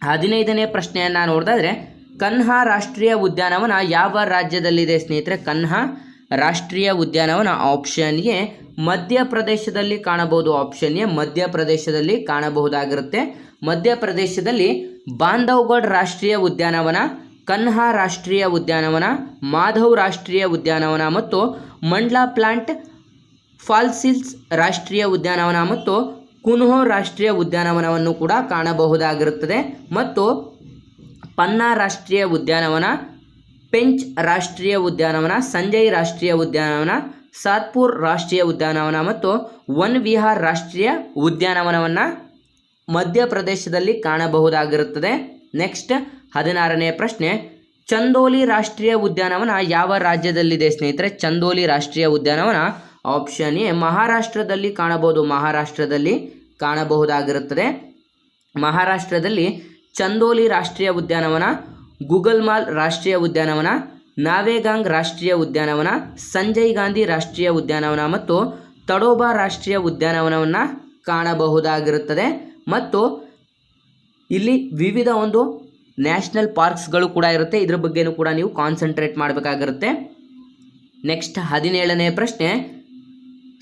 ಹದಿನೈದನೇ ಪ್ರಶ್ನೆಯನ್ನು ನೋಡಿದ್ರೆ ಕನ್ಹಾ ರಾಷ್ಟ್ರೀಯ ಉದ್ಯಾನವನ ಯಾವ ರಾಜ್ಯದಲ್ಲಿದೆ ಸ್ನೇಹಿತರೆ? ಕನ್ಹಾ ರಾಷ್ಟ್ರೀಯ ಉದ್ಯಾನವನ ಆಪ್ಷನ್ ಎ ಮಧ್ಯಪ್ರದೇಶದಲ್ಲಿ ಕಾಣಬಹುದು. ಆಪ್ಷನ್ ಎ ಮಧ್ಯಪ್ರದೇಶದಲ್ಲಿ ಕಾಣಬಹುದಾಗಿರುತ್ತೆ. ಮಧ್ಯಪ್ರದೇಶದಲ್ಲಿ ಬಾಂಧವ್ಗಢ್ ರಾಷ್ಟ್ರೀಯ ಉದ್ಯಾನವನ, ಕನ್ಹಾ ರಾಷ್ಟ್ರೀಯ ಉದ್ಯಾನವನ, ಮಾಧವ್ ರಾಷ್ಟ್ರೀಯ ಉದ್ಯಾನವನ ಮತ್ತು ಮಂಡ್ಲಾ ಪ್ಲಾಂಟ್ ಫಾಲ್ಸಿಲ್ಸ್ ರಾಷ್ಟ್ರೀಯ ಉದ್ಯಾನವನ ಮತ್ತು ಕುನ್ಹೋ ರಾಷ್ಟ್ರೀಯ ಉದ್ಯಾನವನವನ್ನು ಕೂಡ ಕಾಣಬಹುದಾಗಿರುತ್ತದೆ. ಮತ್ತು ಪನ್ನಾ ರಾಷ್ಟ್ರೀಯ ಉದ್ಯಾನವನ ಪೆಂಚ್ ರಾಷ್ಟ್ರೀಯ ಉದ್ಯಾನವನ, ಸಂಜಯ್ ರಾಷ್ಟ್ರೀಯ ಉದ್ಯಾನವನ, ಸಾತ್ಪುರ್ ರಾಷ್ಟ್ರೀಯ ಉದ್ಯಾನವನ ಮತ್ತು ವನ್ ವಿಹಾರ್ ರಾಷ್ಟ್ರೀಯ ಉದ್ಯಾನವನವನ್ನು ಮಧ್ಯಪ್ರದೇಶದಲ್ಲಿ ಕಾಣಬಹುದಾಗಿರುತ್ತದೆ. ನೆಕ್ಸ್ಟ್ ಹದಿನಾರನೇ ಪ್ರಶ್ನೆ, ಚಂದೋಲಿ ರಾಷ್ಟ್ರೀಯ ಉದ್ಯಾನವನ ಯಾವ ರಾಜ್ಯದಲ್ಲಿದೆ ಸ್ನೇಹಿತರೆ? ಚಂದೋಲಿ ರಾಷ್ಟ್ರೀಯ ಉದ್ಯಾನವನ ಆಪ್ಷನ್ ಎ, ಮಹಾರಾಷ್ಟ್ರದಲ್ಲಿ ಕಾಣಬಹುದು. ಮಹಾರಾಷ್ಟ್ರದಲ್ಲಿ ಕಾಣಬಹುದಾಗಿರುತ್ತದೆ. ಮಹಾರಾಷ್ಟ್ರದಲ್ಲಿ ಚಂದೋಲಿ ರಾಷ್ಟ್ರೀಯ ಉದ್ಯಾನವನ ಗುಗಲ್ಮಾಲ್ ರಾಷ್ಟ್ರೀಯ ಉದ್ಯಾನವನ, ನಾವೇಗಾಂಗ್ ರಾಷ್ಟ್ರೀಯ ಉದ್ಯಾನವನ, ಸಂಜಯ್ ಗಾಂಧಿ ರಾಷ್ಟ್ರೀಯ ಉದ್ಯಾನವನ ಮತ್ತು ತಡೋಬಾ ರಾಷ್ಟ್ರೀಯ ಉದ್ಯಾನವನವನ್ನು ಕಾಣಬಹುದಾಗಿರುತ್ತದೆ. ಮತ್ತು ಇಲ್ಲಿ ವಿವಿಧ ಒಂದು ನ್ಯಾಷನಲ್ ಪಾರ್ಕ್ಸ್ಗಳು ಕೂಡ ಇರುತ್ತೆ. ಇದ್ರ ಬಗ್ಗೆನೂ ಕೂಡ ನೀವು ಕಾನ್ಸಂಟ್ರೇಟ್ ಮಾಡಬೇಕಾಗಿರುತ್ತೆ. ನೆಕ್ಸ್ಟ್ ಹದಿನೇಳನೇ ಪ್ರಶ್ನೆ,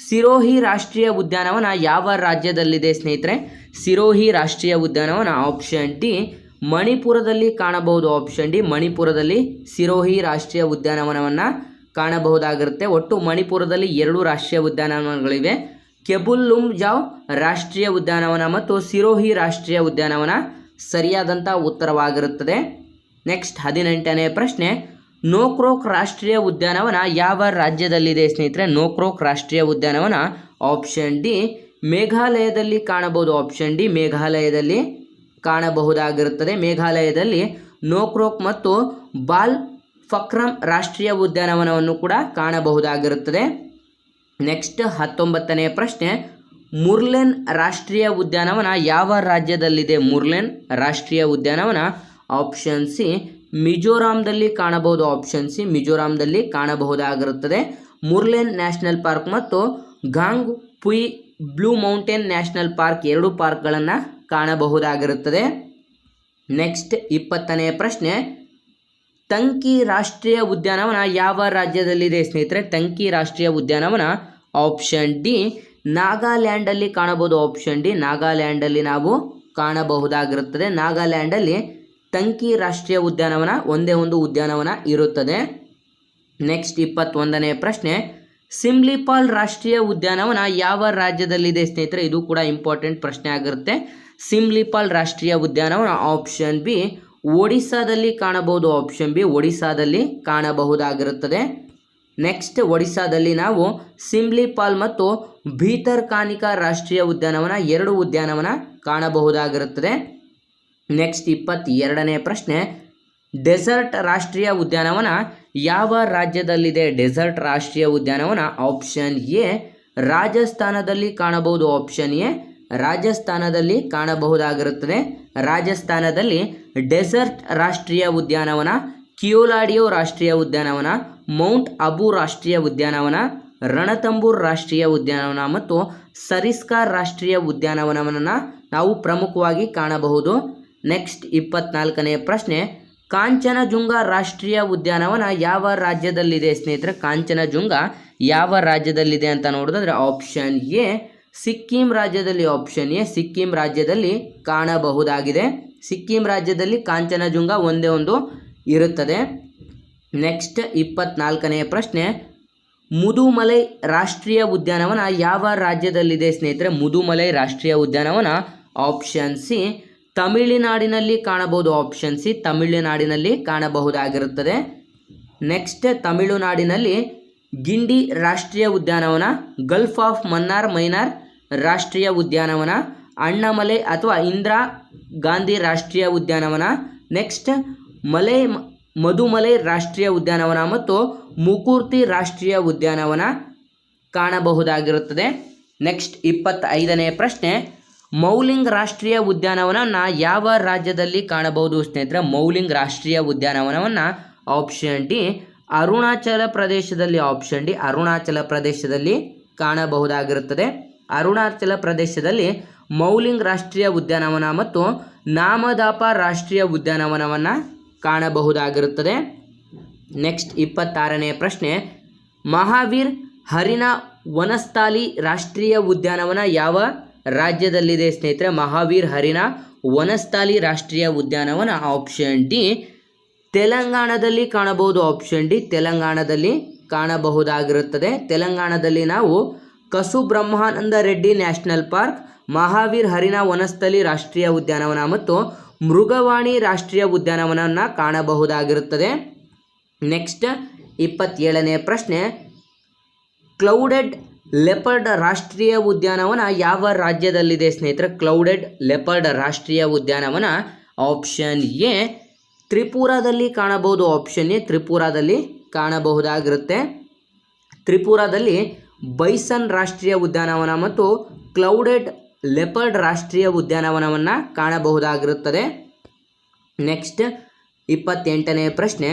ಸಿರೋಹಿ ರಾಷ್ಟ್ರೀಯ ಉದ್ಯಾನವನ ಯಾವ ರಾಜ್ಯದಲ್ಲಿದೆ ಸ್ನೇಹಿತರೆ? ಸಿರೋಹಿ ರಾಷ್ಟ್ರೀಯ ಉದ್ಯಾನವನ ಆಪ್ಷನ್ ಡಿ ಮಣಿಪುರದಲ್ಲಿ ಕಾಣಬಹುದು. ಆಪ್ಷನ್ ಡಿ ಮಣಿಪುರದಲ್ಲಿ ಸಿರೋಹಿ ರಾಷ್ಟ್ರೀಯ ಉದ್ಯಾನವನವನ್ನು ಕಾಣಬಹುದಾಗಿರುತ್ತೆ. ಒಟ್ಟು ಮಣಿಪುರದಲ್ಲಿ ಎರಡು ರಾಷ್ಟ್ರೀಯ ಉದ್ಯಾನವನಗಳಿವೆ. ಕೆಬುಲ್ಲುಮ್ ಜಾವ್ ರಾಷ್ಟ್ರೀಯ ಉದ್ಯಾನವನ ಮತ್ತು ಸಿರೋಹಿ ರಾಷ್ಟ್ರೀಯ ಉದ್ಯಾನವನ ಸರಿಯಾದಂಥ ಉತ್ತರವಾಗಿರುತ್ತದೆ. ನೆಕ್ಸ್ಟ್ ಹದಿನೆಂಟನೇ ಪ್ರಶ್ನೆ. ನೋಕ್ರೋಕ್ ರಾಷ್ಟ್ರೀಯ ಉದ್ಯಾನವನ ಯಾವ ರಾಜ್ಯದಲ್ಲಿದೆ ಸ್ನೇಹಿತರೆ? ನೋಕ್ರೋಕ್ ರಾಷ್ಟ್ರೀಯ ಉದ್ಯಾನವನ. ಆಪ್ಷನ್ ಡಿ ಮೇಘಾಲಯದಲ್ಲಿ ಕಾಣಬಹುದು. Option D ಮೇಘಾಲಯದಲ್ಲಿ ಕಾಣಬಹುದಾಗಿರುತ್ತದೆ. ಮೇಘಾಲಯದಲ್ಲಿ ನೋಕ್ರೋಕ್ ಮತ್ತು ಬಾಲ್ ಫಕ್ರಮ್ ರಾಷ್ಟ್ರೀಯ ಉದ್ಯಾನವನವನ್ನು ಕೂಡ ಕಾಣಬಹುದಾಗಿರುತ್ತದೆ. ನೆಕ್ಸ್ಟ್ ಹತ್ತೊಂಬತ್ತನೇ ಪ್ರಶ್ನೆ, ಮುರ್ಲೆನ್ ರಾಷ್ಟ್ರೀಯ ಉದ್ಯಾನವನ ಯಾವ ರಾಜ್ಯದಲ್ಲಿದೆ? ಮುರ್ಲೆನ್ ರಾಷ್ಟ್ರೀಯ ಉದ್ಯಾನವನ ಆಪ್ಷನ್ ಸಿ ಮಿಜೋರಾಂದಲ್ಲಿ ಕಾಣಬಹುದು. ಆಪ್ಷನ್ ಸಿ ಮಿಜೋರಾಂದಲ್ಲಿ ಕಾಣಬಹುದಾಗಿರುತ್ತದೆ. ಮುರ್ಲೆನ್ ನ್ಯಾಷನಲ್ ಪಾರ್ಕ್ ಮತ್ತು Phawngpui blue mountain national park ಎರಡು ಪಾರ್ಕ್ಗಳನ್ನು ಕಾಣಬಹುದಾಗಿರುತ್ತದೆ. ನೆಕ್ಸ್ಟ್ ಇಪ್ಪತ್ತನೇ ಪ್ರಶ್ನೆ, ತಂಕಿ ರಾಷ್ಟ್ರೀಯ ಉದ್ಯಾನವನ ಯಾವ ರಾಜ್ಯದಲ್ಲಿದೆ ಸ್ನೇಹಿತರೆ? ತಂಕಿ ರಾಷ್ಟ್ರೀಯ ಉದ್ಯಾನವನ ಆಪ್ಷನ್ ಡಿ ನಾಗಾಲ್ಯಾಂಡಲ್ಲಿ ಕಾಣಬಹುದು. ಆಪ್ಷನ್ ಡಿ ನಾಗಾಲ್ಯಾಂಡಲ್ಲಿ ನಾವು ಕಾಣಬಹುದಾಗಿರುತ್ತದೆ. ನಾಗಾಲ್ಯಾಂಡಲ್ಲಿ ತಂಕಿ ರಾಷ್ಟ್ರೀಯ ಉದ್ಯಾನವನ ಒಂದೇ ಒಂದು ಉದ್ಯಾನವನ ಇರುತ್ತದೆ. ನೆಕ್ಸ್ಟ್ ಇಪ್ಪತ್ತೊಂದನೇ ಪ್ರಶ್ನೆ ಸಿಮ್ಲಿಪಾಲ್ ರಾಷ್ಟ್ರೀಯ ಉದ್ಯಾನವನ ಯಾವ ರಾಜ್ಯದಲ್ಲಿದೆ ಸ್ನೇಹಿತರೆ? ಇದು ಕೂಡ ಇಂಪಾರ್ಟೆಂಟ್ ಪ್ರಶ್ನೆ ಆಗಿರುತ್ತೆ. ಸಿಮ್ಲಿಪಾಲ್ ರಾಷ್ಟ್ರೀಯ ಉದ್ಯಾನವನ ಆಪ್ಷನ್ ಬಿ ಒಡಿಸ್ಸಾದಲ್ಲಿ ಕಾಣಬಹುದು. ಆಪ್ಷನ್ ಬಿ ಒಡಿಸ್ಸಾದಲ್ಲಿ ಕಾಣಬಹುದಾಗಿರುತ್ತದೆ. ನೆಕ್ಸ್ಟ್ ಒಡಿಸ್ಸಾದಲ್ಲಿ ನಾವು ಸಿಮ್ಲಿಪಾಲ್ ಮತ್ತು ಭೀತರ್ಕಾನಿಕಾ ರಾಷ್ಟ್ರೀಯ ಉದ್ಯಾನವನ ಎರಡು ಉದ್ಯಾನವನ ಕಾಣಬಹುದಾಗಿರುತ್ತದೆ. ನೆಕ್ಸ್ಟ್ ಇಪ್ಪತ್ತೆರಡನೇ ಪ್ರಶ್ನೆ ಡೆಸರ್ಟ್ ರಾಷ್ಟ್ರೀಯ ಉದ್ಯಾನವನ ಯಾವ ರಾಜ್ಯದಲ್ಲಿದೆ ಡೆಸರ್ಟ್ ರಾಷ್ಟ್ರೀಯ ಉದ್ಯಾನವನ? ಆಪ್ಷನ್ ಎ, ರಾಜಸ್ಥಾನದಲ್ಲಿ ಕಾಣಬಹುದು. ಆಪ್ಷನ್ ಎ, ರಾಜಸ್ಥಾನದಲ್ಲಿ ಕಾಣಬಹುದಾಗಿರುತ್ತದೆ. ರಾಜಸ್ಥಾನದಲ್ಲಿ ಡೆಸರ್ಟ್ ರಾಷ್ಟ್ರೀಯ ಉದ್ಯಾನವನ, ಕಿಯೋಲಾಡಿಯೋ ರಾಷ್ಟ್ರೀಯ ಉದ್ಯಾನವನ, ಮೌಂಟ್ ಅಬು ರಾಷ್ಟ್ರೀಯ ಉದ್ಯಾನವನ, ರಣತಂಬೂರ್ ರಾಷ್ಟ್ರೀಯ ಉದ್ಯಾನವನ ಮತ್ತು ಸರಿಸ್ಕಾರ್ ರಾಷ್ಟ್ರೀಯ ಉದ್ಯಾನವನವನ್ನು ನಾವು ಪ್ರಮುಖವಾಗಿ ಕಾಣಬಹುದು. ನೆಕ್ಸ್ಟ್ ಇಪ್ಪತ್ನಾಲ್ಕನೇ ಪ್ರಶ್ನೆ ಕಾಂಚನಜುಂಗ ರಾಷ್ಟ್ರೀಯ ಉದ್ಯಾನವನ ಯಾವ ರಾಜ್ಯದಲ್ಲಿದೆ ಸ್ನೇಹಿತರೆ? ಕಾಂಚನಜುಂಗ ಯಾವ ರಾಜ್ಯದಲ್ಲಿದೆ ಅಂತ ನೋಡಿದ್ರೆ ಆಪ್ಷನ್ ಎ ಸಿಕ್ಕಿಂ ರಾಜ್ಯದಲ್ಲಿ ಆಪ್ಷನ್ ಎ ಸಿಕ್ಕಿಂ ರಾಜ್ಯದಲ್ಲಿ ಕಾಣಬಹುದಾಗಿದೆ. ಸಿಕ್ಕಿಂ ರಾಜ್ಯದಲ್ಲಿ ಕಾಂಚನಜುಂಗ ಒಂದೇ ಒಂದು ಇರುತ್ತದೆ. ನೆಕ್ಸ್ಟ್ ಇಪ್ಪತ್ನಾಲ್ಕನೆಯ ಪ್ರಶ್ನೆ, ಮುದುಮಲೈ ರಾಷ್ಟ್ರೀಯ ಉದ್ಯಾನವನ ಯಾವ ರಾಜ್ಯದಲ್ಲಿದೆ ಸ್ನೇಹಿತರೆ? ಮುದುಮಲೈ ರಾಷ್ಟ್ರೀಯ ಉದ್ಯಾನವನ ಆಪ್ಷನ್ ಸಿ ತಮಿಳುನಾಡಿನಲ್ಲಿ ಕಾಣಬಹುದು ಆಪ್ಷನ್ ಸಿ ತಮಿಳುನಾಡಿನಲ್ಲಿ ಕಾಣಬಹುದಾಗಿರುತ್ತದೆ. ನೆಕ್ಸ್ಟ್ ತಮಿಳುನಾಡಿನಲ್ಲಿ ಗಿಂಡಿ ರಾಷ್ಟ್ರೀಯ ಉದ್ಯಾನವನ ಗಲ್ಫ್ ಆಫ್ ಮನ್ನಾರ್ ಮೈನಾರ್ ರಾಷ್ಟ್ರೀಯ ಉದ್ಯಾನವನ, ಅಣ್ಣಾಮಲೆ ಅಥವಾ ಇಂದಿರಾ ಗಾಂಧಿ ರಾಷ್ಟ್ರೀಯ ಉದ್ಯಾನವನ. ನೆಕ್ಸ್ಟ್ ಮಲೆ ಮಧುಮಲೆ ರಾಷ್ಟ್ರೀಯ ಉದ್ಯಾನವನ ಮತ್ತು ಮುಕೂರ್ತಿ ರಾಷ್ಟ್ರೀಯ ಉದ್ಯಾನವನ ಕಾಣಬಹುದಾಗಿರುತ್ತದೆ. ನೆಕ್ಸ್ಟ್ ಇಪ್ಪತ್ತೈದನೇ ಪ್ರಶ್ನೆ ಮೌಲಿಂಗ್ ರಾಷ್ಟ್ರೀಯ ಉದ್ಯಾನವನವನ್ನು ಯಾವ ರಾಜ್ಯದಲ್ಲಿ ಕಾಣಬಹುದು ಸ್ನೇಹಿತರೆ? ಮೌಲಿಂಗ್ ರಾಷ್ಟ್ರೀಯ ಉದ್ಯಾನವನವನ್ನು ಆಪ್ಷನ್ ಡಿ ಅರುಣಾಚಲ ಪ್ರದೇಶದಲ್ಲಿ ಆಪ್ಷನ್ ಡಿ ಅರುಣಾಚಲ ಪ್ರದೇಶದಲ್ಲಿ ಕಾಣಬಹುದಾಗಿರುತ್ತದೆ. ಅರುಣಾಚಲ ಪ್ರದೇಶದಲ್ಲಿ ಮೌಲಿಂಗ್ ರಾಷ್ಟ್ರೀಯ ಉದ್ಯಾನವನ ಮತ್ತು ನಾಮದಾಪ ರಾಷ್ಟ್ರೀಯ ಉದ್ಯಾನವನವನ್ನು ಕಾಣಬಹುದಾಗಿರುತ್ತದೆ. ನೆಕ್ಸ್ಟ್ ಇಪ್ಪತ್ತಾರನೇ ಪ್ರಶ್ನೆ, ಮಹಾವೀರ್ ಹರಿನ ವನಸ್ಥಾಲಿ ರಾಷ್ಟ್ರೀಯ ಉದ್ಯಾನವನ ಯಾವ ರಾಜ್ಯದಲ್ಲಿದೆ. ಸ್ನೇಹಿತರೆ, ಮಹಾವೀರ್ ಹರಿನ ವನಸ್ಥಾಲಿ ರಾಷ್ಟ್ರೀಯ ಉದ್ಯಾನವನ ಆಪ್ಷನ್ ಡಿ. ತೆಲಂಗಾಣದಲ್ಲಿ ಕಾಣಬಹುದು. ಆಪ್ಷನ್ ಡಿ, ತೆಲಂಗಾಣದಲ್ಲಿ ಕಾಣಬಹುದಾಗಿರುತ್ತದೆ. ತೆಲಂಗಾಣದಲ್ಲಿ ನಾವು ಕಸು ಬ್ರಹ್ಮಾನಂದ ರೆಡ್ಡಿ ನ್ಯಾಷನಲ್ ಪಾರ್ಕ್, ಮಹಾವೀರ್ ಹರಿನ ವನಸ್ಥಲಿ ರಾಷ್ಟ್ರೀಯ ಉದ್ಯಾನವನ ಮತ್ತು ಮೃಗವಾಣಿ ರಾಷ್ಟ್ರೀಯ ಉದ್ಯಾನವನವನ್ನು ಕಾಣಬಹುದಾಗಿರುತ್ತದೆ. ನೆಕ್ಸ್ಟ್ ಇಪ್ಪತ್ತೇಳನೇ ಪ್ರಶ್ನೆ, ಕ್ಲೌಡೆಡ್ ಲೆಪರ್ಡ್ ರಾಷ್ಟ್ರೀಯ ಉದ್ಯಾನವನ ಯಾವ ರಾಜ್ಯದಲ್ಲಿದೆ ಸ್ನೇಹಿತರೆ? ಕ್ಲೌಡೆಡ್ ಲೆಪರ್ಡ್ ರಾಷ್ಟ್ರೀಯ ಉದ್ಯಾನವನ ಆಪ್ಷನ್ ಎ. ತ್ರಿಪುರಾದಲ್ಲಿ ಕಾಣಬಹುದು. ಆಪ್ಷನ್ ಎ, ತ್ರಿಪುರಾದಲ್ಲಿ ಕಾಣಬಹುದಾಗಿರುತ್ತೆ. ತ್ರಿಪುರಾದಲ್ಲಿ ಬೈಸನ್ ರಾಷ್ಟ್ರೀಯ ಉದ್ಯಾನವನ ಮತ್ತು ಕ್ಲೌಡೆಡ್ ಲೆಪರ್ಡ್ ರಾಷ್ಟ್ರೀಯ ಉದ್ಯಾನವನವನ್ನು ಕಾಣಬಹುದಾಗಿರುತ್ತದೆ. ನೆಕ್ಸ್ಟ್ ಇಪ್ಪತ್ತೆಂಟನೇ ಪ್ರಶ್ನೆ,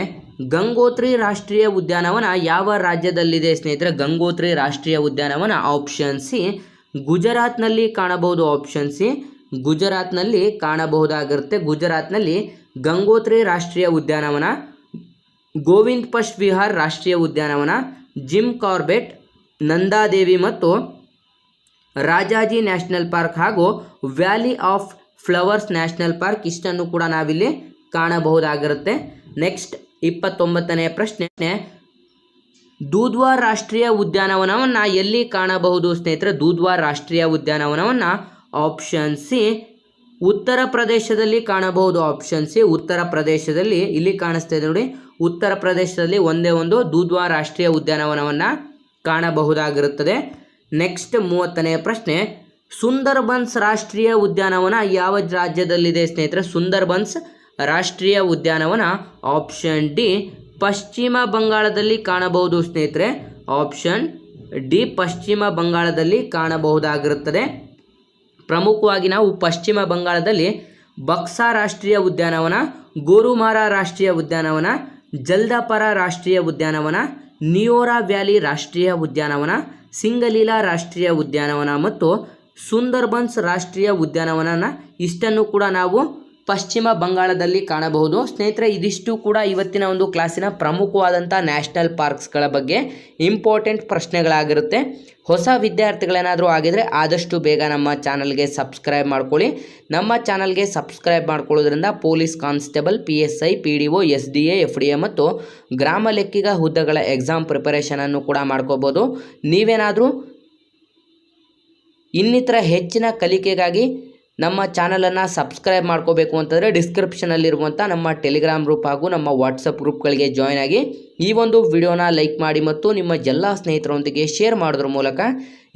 ಗಂಗೋತ್ರಿ ರಾಷ್ಟ್ರೀಯ ಉದ್ಯಾನವನ ಯಾವ ರಾಜ್ಯದಲ್ಲಿದೆ ಸ್ನೇಹಿತರೆ? ಗಂಗೋತ್ರಿ ರಾಷ್ಟ್ರೀಯ ಉದ್ಯಾನವನ ಆಪ್ಷನ್ ಸಿ ಗುಜರಾತ್ನಲ್ಲಿ ಕಾಣಬಹುದು ಆಪ್ಷನ್ ಸಿ ಗುಜರಾತ್ನಲ್ಲಿ ಕಾಣಬಹುದಾಗಿರುತ್ತೆ. ಗುಜರಾತ್ನಲ್ಲಿ ಗಂಗೋತ್ರಿ ರಾಷ್ಟ್ರೀಯ ಉದ್ಯಾನವನ, ಗೋವಿಂದ್ ಪಶ್ ವಿಹಾರ್ ರಾಷ್ಟ್ರೀಯ ಉದ್ಯಾನವನ, ಜಿಮ್ ಕಾರ್ಬೆಟ್, ನಂದಾದೇವಿ ಮತ್ತು ರಾಜಾಜಿ ನ್ಯಾಷನಲ್ ಪಾರ್ಕ್ ಹಾಗೂ valley of flowers national park ಇಷ್ಟನ್ನು ಕೂಡ ನಾವಿಲ್ಲಿ ಕಾಣಬಹುದಾಗಿರುತ್ತೆ. ನೆಕ್ಸ್ಟ್ ಇಪ್ಪತ್ತೊಂಬತ್ತನೇ ಪ್ರಶ್ನೆ. ದೂದ್ವಾ ರಾಷ್ಟ್ರೀಯ ಉದ್ಯಾನವನವನ್ನು ಎಲ್ಲಿ ಕಾಣಬಹುದು? ಸ್ನೇಹಿತರೆ ದೂದ್ವಾ ರಾಷ್ಟ್ರೀಯ ಉದ್ಯಾನವನವನ್ನು ಆಪ್ಷನ್ ಸಿ ಉತ್ತರ ಪ್ರದೇಶದಲ್ಲಿ ಕಾಣಬಹುದು. ಆಪ್ಷನ್ ಸಿ ಉತ್ತರ ಪ್ರದೇಶದಲ್ಲಿ, ಇಲ್ಲಿ ಕಾಣಿಸ್ತಾ ಇದೆ ನೋಡಿ. ಉತ್ತರ ಪ್ರದೇಶದಲ್ಲಿ ಒಂದೇ ಒಂದು ದೂದ್ವಾ ರಾಷ್ಟ್ರೀಯ ಉದ್ಯಾನವನವನ್ನು ಕಾಣಬಹುದಾಗಿರುತ್ತದೆ. ನೆಕ್ಸ್ಟ್ ಮೂವತ್ತನೆಯ ಪ್ರಶ್ನೆ. ಸುಂದರ್ಬನ್ಸ್ ರಾಷ್ಟ್ರೀಯ ಉದ್ಯಾನವನ ಯಾವ ರಾಜ್ಯದಲ್ಲಿದೆ? ಸ್ನೇಹಿತರೆ, ಸುಂದರ್ಬನ್ಸ್ ರಾಷ್ಟ್ರೀಯ ಉದ್ಯಾನವನ ಆಪ್ಷನ್ ಡಿ ಪಶ್ಚಿಮ ಬಂಗಾಳದಲ್ಲಿ ಕಾಣಬಹುದು ಸ್ನೇಹಿತರೆ. ಆಪ್ಷನ್ ಡಿ ಪಶ್ಚಿಮ ಬಂಗಾಳದಲ್ಲಿ ಕಾಣಬಹುದಾಗಿರುತ್ತದೆ. ಪ್ರಮುಖವಾಗಿ ನಾವು ಪಶ್ಚಿಮ ಬಂಗಾಳದಲ್ಲಿ ಬಕ್ಸಾ ರಾಷ್ಟ್ರೀಯ ಉದ್ಯಾನವನ, ಗೋರುಮಾರ ರಾಷ್ಟ್ರೀಯ ಉದ್ಯಾನವನ, ಜಲ್ದಾಪರ ರಾಷ್ಟ್ರೀಯ ಉದ್ಯಾನವನ, ನಿಯೋರಾ ವ್ಯಾಲಿ ರಾಷ್ಟ್ರೀಯ ಉದ್ಯಾನವನ, ಸಿಂಗಲೀಲಾ ರಾಷ್ಟ್ರೀಯ ಉದ್ಯಾನವನ ಮತ್ತು ಸುಂದರ್ಬನ್ಸ್ ರಾಷ್ಟ್ರೀಯ ಉದ್ಯಾನವನನ ಇಷ್ಟನ್ನು ಕೂಡ ನಾವು ಪಶ್ಚಿಮ ಬಂಗಾಳದಲ್ಲಿ ಕಾಣಬಹುದು. ಸ್ನೇಹಿತರೆ, ಇದಿಷ್ಟು ಕೂಡ ಇವತ್ತಿನ ಒಂದು ಕ್ಲಾಸಿನ ಪ್ರಮುಖವಾದಂಥ ನ್ಯಾಷನಲ್ ಪಾರ್ಕ್ಸ್ಗಳ ಬಗ್ಗೆ ಇಂಪಾರ್ಟೆಂಟ್ ಪ್ರಶ್ನೆಗಳಾಗಿರುತ್ತೆ. ಹೊಸ ವಿದ್ಯಾರ್ಥಿಗಳೇನಾದರೂ ಆಗಿದರೆ ಆದಷ್ಟು ಬೇಗ ನಮ್ಮ ಚಾನಲ್ಗೆ ಸಬ್ಸ್ಕ್ರೈಬ್ ಮಾಡ್ಕೊಳ್ಳಿ. ನಮ್ಮ ಚಾನಲ್ಗೆ ಸಬ್ಸ್ಕ್ರೈಬ್ ಮಾಡ್ಕೊಳ್ಳೋದ್ರಿಂದ police constable, P S I, P D O, S D A, F D A ಮತ್ತು ಗ್ರಾಮ ಲೆಕ್ಕಿಗ ಹುದ್ದೆಗಳ ಎಕ್ಸಾಮ್ ಪ್ರಿಪರೇಷನನ್ನು ಕೂಡ ಮಾಡ್ಕೋಬೋದು. ನೀವೇನಾದರೂ ಇನ್ನಿತರ ಹೆಚ್ಚಿನ ಕಲಿಕೆಗಾಗಿ ನಮ್ಮ ಚಾನಲನ್ನು ಸಬ್ಸ್ಕ್ರೈಬ್ ಮಾಡ್ಕೋಬೇಕು ಅಂತಂದರೆ ಡಿಸ್ಕ್ರಿಪ್ಷನಲ್ಲಿರುವಂಥ ನಮ್ಮ ಟೆಲಿಗ್ರಾಮ್ ಗ್ರೂಪ್ ಹಾಗೂ ನಮ್ಮ ವಾಟ್ಸಪ್ ಗ್ರೂಪ್ಗಳಿಗೆ ಜಾಯ್ನ್ ಆಗಿ ಈ ಒಂದು ವಿಡಿಯೋನ ಲೈಕ್ ಮಾಡಿ ಮತ್ತು ನಿಮ್ಮ ಎಲ್ಲ ಸ್ನೇಹಿತರೊಂದಿಗೆ ಶೇರ್ ಮಾಡೋದ್ರ ಮೂಲಕ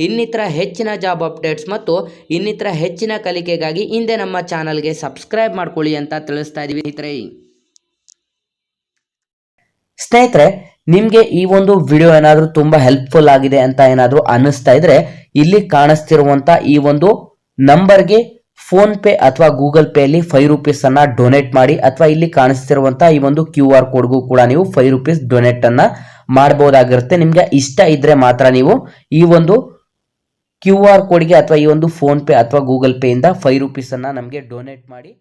ಇನ್ನಿತರ ಹೆಚ್ಚಿನ ಜಾಬ್ ಅಪ್ಡೇಟ್ಸ್ ಮತ್ತು ಇನ್ನಿತರ ಹೆಚ್ಚಿನ ಕಲಿಕೆಗಾಗಿ ಹಿಂದೆ ನಮ್ಮ ಚಾನಲ್ಗೆ ಸಬ್ಸ್ಕ್ರೈಬ್ ಮಾಡ್ಕೊಳ್ಳಿ ಅಂತ ತಿಳಿಸ್ತಾ ಇದ್ದೀವಿ ಸ್ನೇಹಿತರೆ. ಸ್ನೇಹಿತರೆ, ನಿಮಗೆ ಈ ಒಂದು ವಿಡಿಯೋ ಏನಾದರೂ ತುಂಬ ಹೆಲ್ಪ್ಫುಲ್ ಆಗಿದೆ ಅಂತ ಏನಾದರೂ ಅನ್ನಿಸ್ತಾ ಇದ್ರೆ ಇಲ್ಲಿ ಕಾಣಿಸ್ತಿರುವಂಥ ಈ ಒಂದು ನಂಬರ್ಗೆ ಫೋನ್ ಪೇ ಅಥವಾ ಗೂಗಲ್ ಪೇ ಅಲ್ಲಿ ಫೈವ್ ರುಪೀಸ್ ಅನ್ನ ಡೊನೇಟ್ ಮಾಡಿ ಅಥವಾ ಇಲ್ಲಿ ಕಾಣಿಸ್ತಿರುವಂತ ಈ ಒಂದು ಕ್ಯೂ ಆರ್ ಕೋಡ್ಗೂ ಕೂಡ ನೀವು ಫೈವ್ ರುಪೀಸ್ ಡೊನೇಟ್ ಅನ್ನ ಮಾಡಬಹುದಾಗಿರುತ್ತೆ ನಿಮ್ಗೆ ಇಷ್ಟ ಇದ್ರೆ ಮಾತ್ರ ನೀವು ಈ ಒಂದು ಕ್ಯೂ ಆರ್ ಕೋಡ್ಗೆ ಅಥವಾ ಈ ಒಂದು ಫೋನ್ ಪೇ ಅಥವಾ ಗೂಗಲ್ ಪೇ ಇಂದ ಫೈವ್ ರುಪೀಸ್ ಅನ್ನ ನಮಗೆ ಡೊನೇಟ್ ಮಾಡಿ